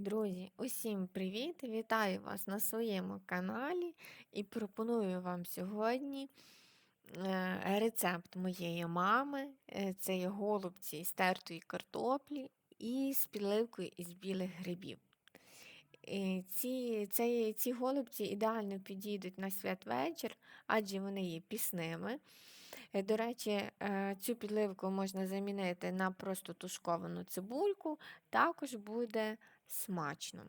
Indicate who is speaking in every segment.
Speaker 1: Друзі, усім привіт! Вітаю вас на своєму каналі і пропоную вам сьогодні е, рецепт моєї мами. Е, Це голубці з тертої картоплі і з підливкою із білих грибів. Е, Ці, це, ці голубці ідеально підійдуть на святвечір, адже вони є пісними. До речі, цю підливку можна замінити на просто тушковану цибульку, також буде смачно.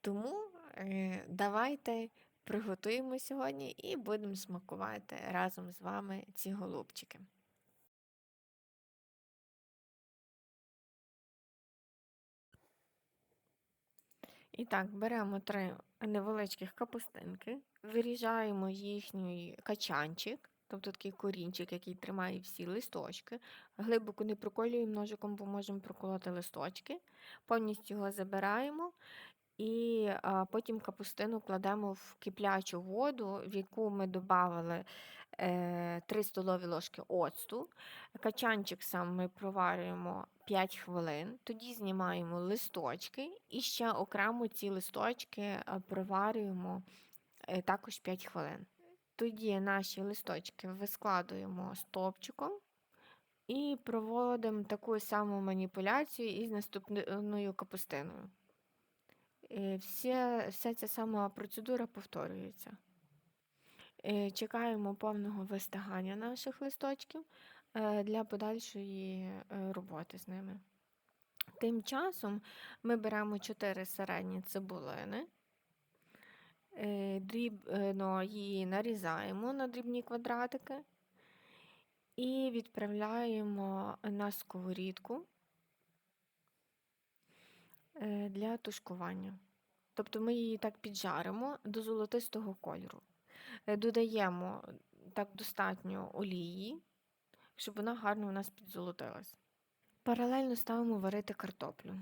Speaker 1: Тому е, давайте приготуємо сьогодні і будемо смакувати разом з вами ці голубчики. І так, беремо три невеличких капустинки, виріжаємо їхній качанчик, тобто такий корінчик, який тримає всі листочки. Глибоко не проколюємо ножиком, бо можемо проколоти листочки. Повністю його забираємо і потім капустину кладемо в киплячу воду, в яку ми додали е, 3 столові ложки оцту. Качанчик сам ми проварюємо 5 хвилин, тоді знімаємо листочки і ще окремо ці листочки е, проварюємо е, також 5 хвилин. Тоді наші листочки вискладуємо стовпчиком. І проводимо таку саму маніпуляцію із наступною капустиною. Е, Вся, вся ця сама процедура повторюється. Е, Чекаємо повного вистигання наших листочків е, для подальшої роботи з ними. Тим часом ми беремо 4 середні цибулини, дрібно її нарізаємо на дрібні квадратики і відправляємо на сковорідку для тушкування. Тобто ми її так піджаримо до золотистого кольору. Додаємо так достатньо олії, щоб вона гарно у нас підзолотилась. Паралельно ставимо варити картоплю.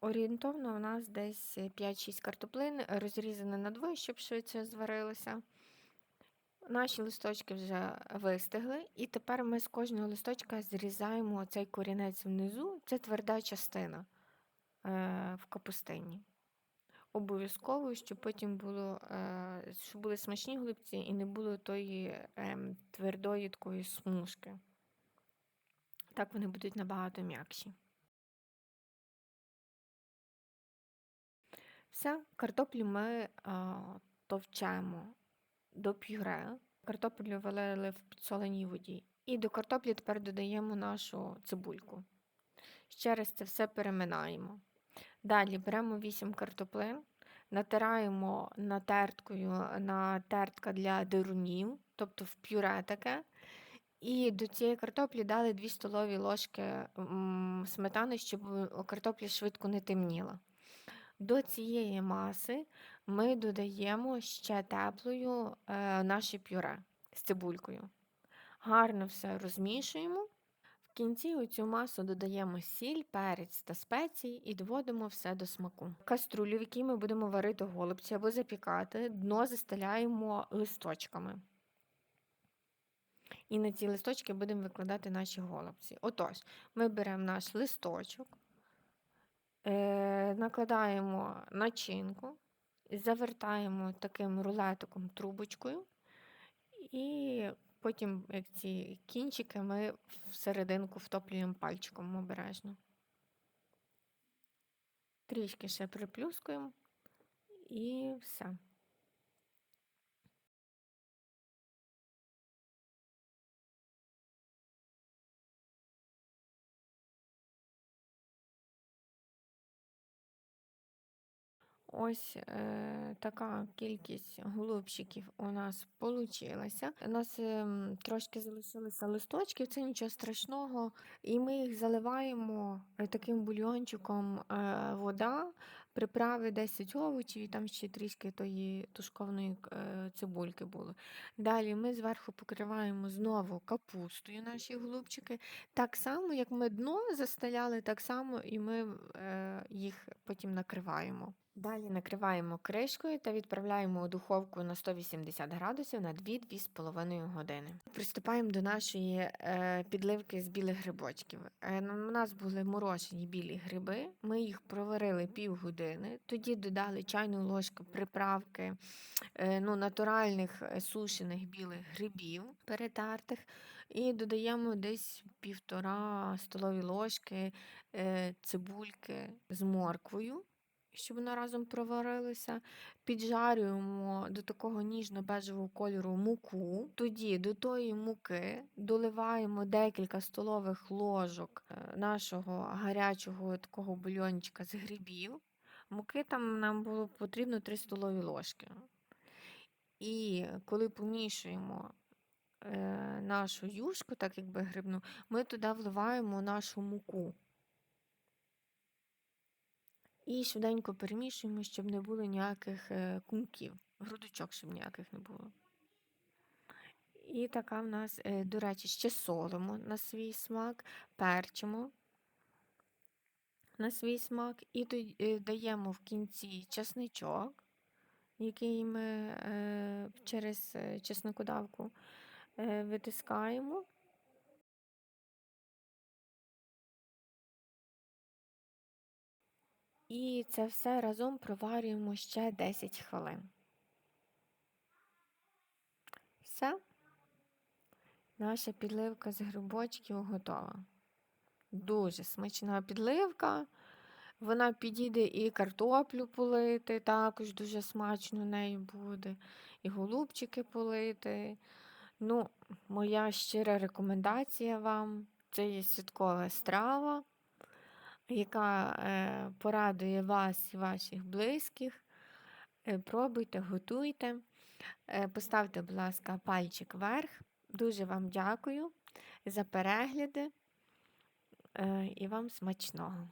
Speaker 1: Орієнтовно у нас десь 5-6 картоплин, розрізане на двоє, щоб швидше зварилося. Наші листочки вже вистигли, і тепер ми з кожного листочка зрізаємо цей корінець внизу, це тверда частина в капустині. Обов'язково, щоб потім було, е, щоб були смачні голубці і не було тої ем, твердої такої смужки. Так вони будуть набагато м'якші. Все, картоплю ми а, товчемо до пюре. Картоплю вилили в підсоленій воді. І до картоплі тепер додаємо нашу цибульку. Ще раз це все переминаємо. Далі беремо 8 картоплин, натираємо натерткою на тертка для дирунів, тобто в пюре таке. І до цієї картоплі дали 2 столові ложки сметани, щоб картопля швидко не темніла. До цієї маси ми додаємо ще теплою е, наше пюре з цибулькою. Гарно все розмішуємо. В кінці у цю масу додаємо сіль, перець та спеції і доводимо все до смаку. Каструлю, в якій ми будемо варити голубці або запікати, дно застеляємо листочками. І на ці листочки будемо викладати наші голубці. Отож, ми беремо наш листочок, накладаємо начинку, завертаємо таким рулетиком трубочкою і Потім, як ці кінчики, ми всерединку втоплюємо пальчиком обережно. Трішки ще приплюскуємо і все. Ось е, така кількість голубчиків у нас вийшла. У нас е, трошки залишилися листочки, це нічого страшного. І ми їх заливаємо е, таким бульйончиком е, вода, приправи 10 овочів, і там ще трішки тої тушкованої е, цибульки було. Далі ми зверху покриваємо знову капустою наші голубчики. Так само, як ми дно застеляли, так само і ми. Е, їх потім накриваємо. Далі накриваємо кришкою та відправляємо у духовку на 180 градусів на 2-2,5 години. Приступаємо до нашої е, підливки з білих грибочків. Е, у нас були морожені білі гриби, ми їх проварили півгодини, тоді додали чайну ложку приправки е, ну, натуральних сушених білих грибів перетертих. І додаємо десь півтора столові ложки цибульки з морквою щоб вона разом проварилася. Піджарюємо до такого ніжно-бежевого кольору муку. Тоді до тої муки доливаємо декілька столових ложок е, нашого гарячого такого бульончика з грибів. Муки там нам було потрібно 3 столові ложки. І коли помішуємо е, нашу юшку, так якби грибну, ми туди вливаємо нашу муку. І швиденько перемішуємо, щоб не було ніяких е, кумків, грудочок, щоб ніяких не було. І така в нас, е, до речі, ще солимо на свій смак, перчимо на свій смак, і е, даємо в кінці чесничок, який ми через чесникодавку витискаємо. І це все разом проварюємо ще 10 хвилин. Все, наша підливка з грибочків готова. Дуже смачна підливка. Вона підійде і картоплю полити, також дуже смачно нею буде, і голубчики полити. Ну, моя щира рекомендація вам це є святкова страва яка е, порадує вас ваших близьких. Е, пробуйте, готуйте. Е, поставте, будь ласка, пальчик вверх. Дуже вам дякую за перегляди і вам смачного.